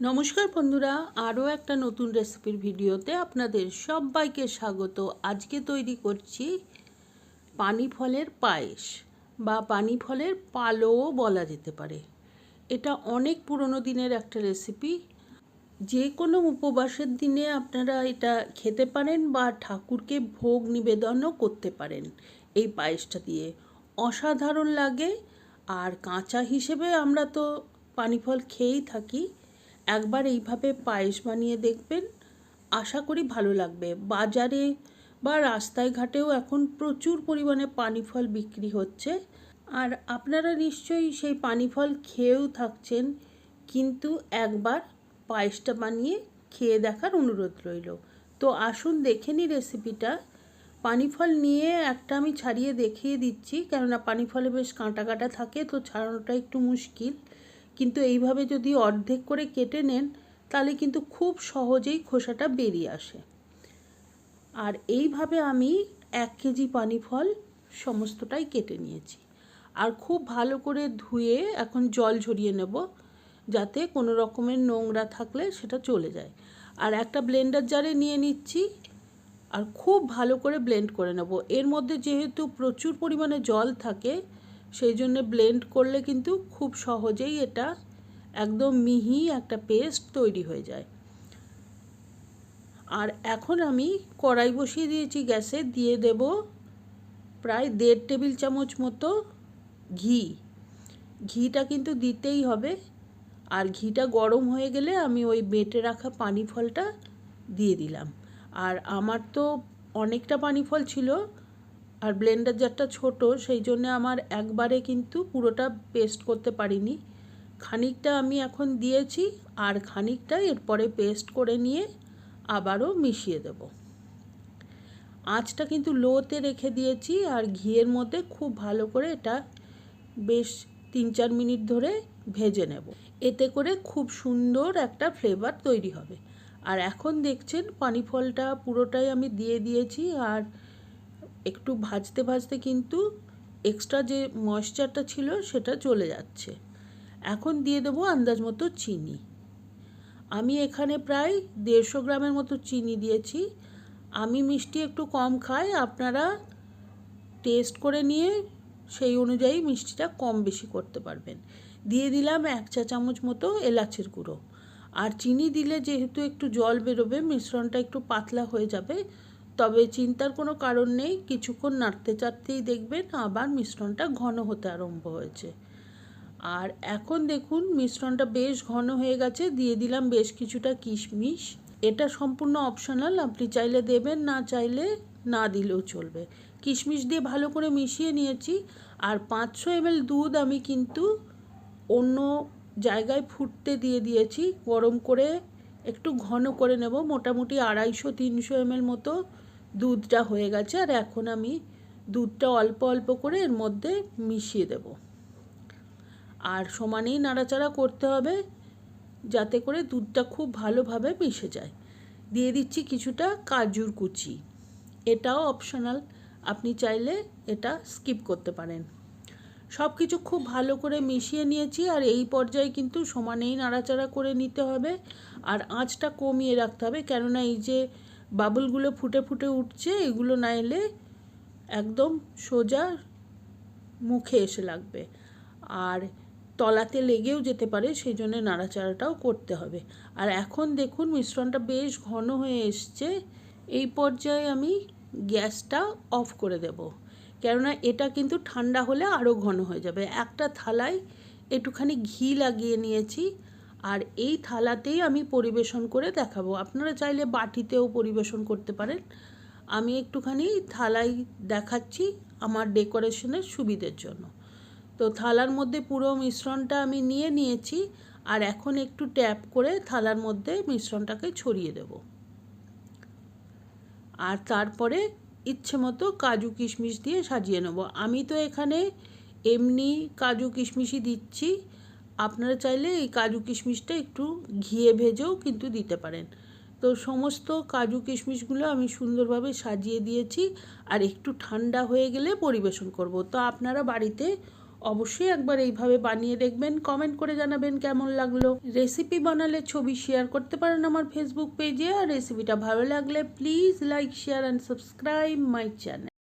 নমস্কার বন্ধুরা, আরও একটা নতুন রেসিপির ভিডিওতে আপনাদের সবাইকে স্বাগত। আজকে তৈরি করছি পানি ফলের পায়েস বা পানি ফলের পালোও বলা যেতে পারে। এটা অনেক পুরনো দিনের একটা রেসিপি। যে কোনো উপবাসের দিনে আপনারা এটা খেতে পারেন বা ঠাকুরকে ভোগ নিবেদনও করতে পারেন এই পায়েসটা দিয়ে। অসাধারণ লাগে। আর কাঁচা হিসেবে আমরা তো পানি ফল খেয়েই থাকি। একবার এইভাবে পায়েস বানিয়ে দেখবেন, আশা করি ভালো লাগবে। বাজারে বা রাস্তায় ঘাটেও এখন প্রচুর পরিমাণে পানি ফল বিক্রি হচ্ছে। আর আপনারা নিশ্চয়ই সেই পানি ফল খেয়েও থাকছেন, কিন্তু একবার পায়েসটা বানিয়ে খেয়ে দেখার অনুরোধ রইল। তো আসুন দেখে নিই রেসিপিটা। পানি ফল নিয়ে একটা আমি ছাড়িয়ে দেখিয়ে দিচ্ছি, কেননা পানি ফলে বেশ কাঁটা কাঁটা থাকে, তো ছাড়ানোটা একটু মুশকিল। কিন্তু এইভাবে যদি অর্ধেক করে কেটে নেন, তাহলে কিন্তু খুব সহজেই খোসাটা বেরিয়ে আসে। আর এইভাবে আমি এক কেজি পানি ফল সমস্তটাই কেটে নিয়েছি। আর খুব ভালো করে ধুয়ে এখন জল ঝরিয়ে নেব, যাতে কোনো রকমের নোংরা থাকলে সেটা চলে যায়। আর একটা ব্লেন্ডার জারে নিয়ে নিচ্ছি, আর খুব ভালো করে ব্লেন্ড করে নেব। এর মধ্যে যেহেতু প্রচুর পরিমাণে জল থাকে সেই জন্য ব্লেন্ড করলে কিন্তু খুব সহজেই এটা একদম মিহি একটা পেস্ট তৈরি হয়ে যায়। আর এখন আমি কড়াই বসিয়ে দিয়েছি গ্যাসে, দিয়ে দেব প্রায় দেড় টেবিল চামচ মতো ঘি। ঘিটা কিন্তু দিতেই হবে। আর ঘিটা গরম হয়ে গেলে আমি ওই বেটে রাখা পানি ফলটা দিয়ে দিলাম। আর আমার তো অনেকটা পানি ফল ছিল আর ব্লেন্ডার জারটা ছোট, সেই জন্য আমার একবারে কিন্তু পুরোটা পেস্ট করতে পারিনি। খানিকটা আমি এখন দিয়েছি আর খানিকটা এরপরে পেস্ট করে নিয়ে আবারও মিশিয়ে দেব। আঁচটা কিন্তু লোতে রেখে দিয়েছি আর ঘিয়ের মধ্যে খুব ভালো করে এটা বেশ তিন চার মিনিট ধরে ভেজে নেব। এতে করে খুব সুন্দর একটা ফ্লেভার তৈরি হবে। আর এখন দেখছেন পানি ফলটা পুরোটাই আমি দিয়ে দিয়েছি আর একটু ভাজতে ভাজতে কিন্তু এক্সট্রা যে ময়েশ্চারটা ছিল সেটা চলে যাচ্ছে। এখন দিয়ে দেবো আন্দাজ মতো চিনি। আমি এখানে প্রায় দেড়শো গ্রামের মতো চিনি দিয়েছি। আমি মিষ্টি একটু কম খাই, আপনারা টেস্ট করে নিয়ে সেই অনুযায়ী মিষ্টিটা কম বেশি করতে পারবেন। দিয়ে দিলাম এক চা চামচ মতো এলাচের গুঁড়ো। আর চিনি দিলে যেহেতু একটু জল বেরোবে, মিশ্রণটা একটু পাতলা হয়ে যাবে তবে চিন্তার কোনো কারণ নেই, কিছুক্ষণ নাড়তে চাড়তেই দেখবেন আবার মিশ্রণটা ঘন হতে আরম্ভ হয়েছে। আর এখন দেখুন, মিশ্রণটা বেশ ঘন হয়ে গেছে, দিয়ে দিলাম বেশ কিছুটা কিশমিশ। এটা সম্পূর্ণ অপশনাল, আপনি চাইলে দেবেন, না চাইলে না দিলেও চলবে। কিশমিশ দিয়ে ভালো করে মিশিয়ে নিয়েছি, আর পাঁচশো এমএল দুধ আমি কিন্তু অন্য জায়গায় ফুটতে দিয়ে দিয়েছি, গরম করে একটু ঘন করে নেব, মোটামুটি আড়াইশো তিনশো এমএল মতো দুধটা হয়ে গেছে আর এখন আমি দুধটা অল্প অল্প করে এর মধ্যে মিশিয়ে দেব। আর সমানেই নাড়াচাড়া করতে হবে যাতে করে দুধটা খুব ভালোভাবে মিশে যায়। দিয়ে দিচ্ছি কিছুটা কাজুর কুচি। এটাও অপশনাল আপনি চাইলে এটা স্কিপ করতে পারেন। সব কিছু খুব ভালো করে মিশিয়ে নিয়েছি আর এই পর্যায়ে কিন্তু সমানেই নাড়াচাড়া করে নিতে হবে। আর আঁচটা কমিয়ে রাখতে হবে কেননা এই যে বাবলগুলো ফুটে ফুটে উঠছে, এগুলো না এলে একদম সোজা মুখে এসে লাগবে। আর তলাতে লেগেও যেতে পারে সেই জন্য নাড়াচাড়াটাও করতে হবে। আর এখন দেখুন, মিশ্রণটা বেশ ঘন হয়ে এসছে। এই পর্যায়ে আমি গ্যাসটা অফ করে দেব। কেননা এটা কিন্তু ঠান্ডা হলে আরও ঘন হয়ে যাবে। একটা থালায় একটুখানি ঘি লাগিয়ে নিয়েছি। আর এই থালাতেই আমি পরিবেশন করে দেখাবো। আপনারা চাইলে বাটিতেও পরিবেশন করতে পারেন। আমি একটুখানি থালায় দেখাচ্ছি আমার ডেকোরেশনের সুবিধের জন্য। তো থালার মধ্যে পুরো মিশ্রণটা আমি নিয়ে নিয়েছি আর এখন একটু ট্যাপ করে থালার মধ্যে মিশ্রণটাকে ছড়িয়ে দেব। আর তারপরে ইচ্ছে মতো কাজু কিশমিশ দিয়ে সাজিয়ে নেব। আমি তো এখানে এমনি কাজু কিশমিশই দিচ্ছি। আপনারা চাইলে এই কাজু কিশমিশটা একটু ঘিয়ে ভেজেও কিন্তু দিতে পারেন। তো সমস্ত কাজু কিশমিশগুলো আমি সুন্দরভাবে সাজিয়ে দিয়েছি আর একটু ঠান্ডা হয়ে গেলে পরিবেশন করব। তো আপনারা বাড়িতে অবশ্যই একবার এইভাবে বানিয়ে দেখবেন কমেন্ট করে জানাবেন কেমন লাগল। রেসিপি বানালে ছবি শেয়ার করতে পারেন আমার ফেসবুক পেজে আর রেসিপিটা ভালো লাগলে please like share and subscribe my channel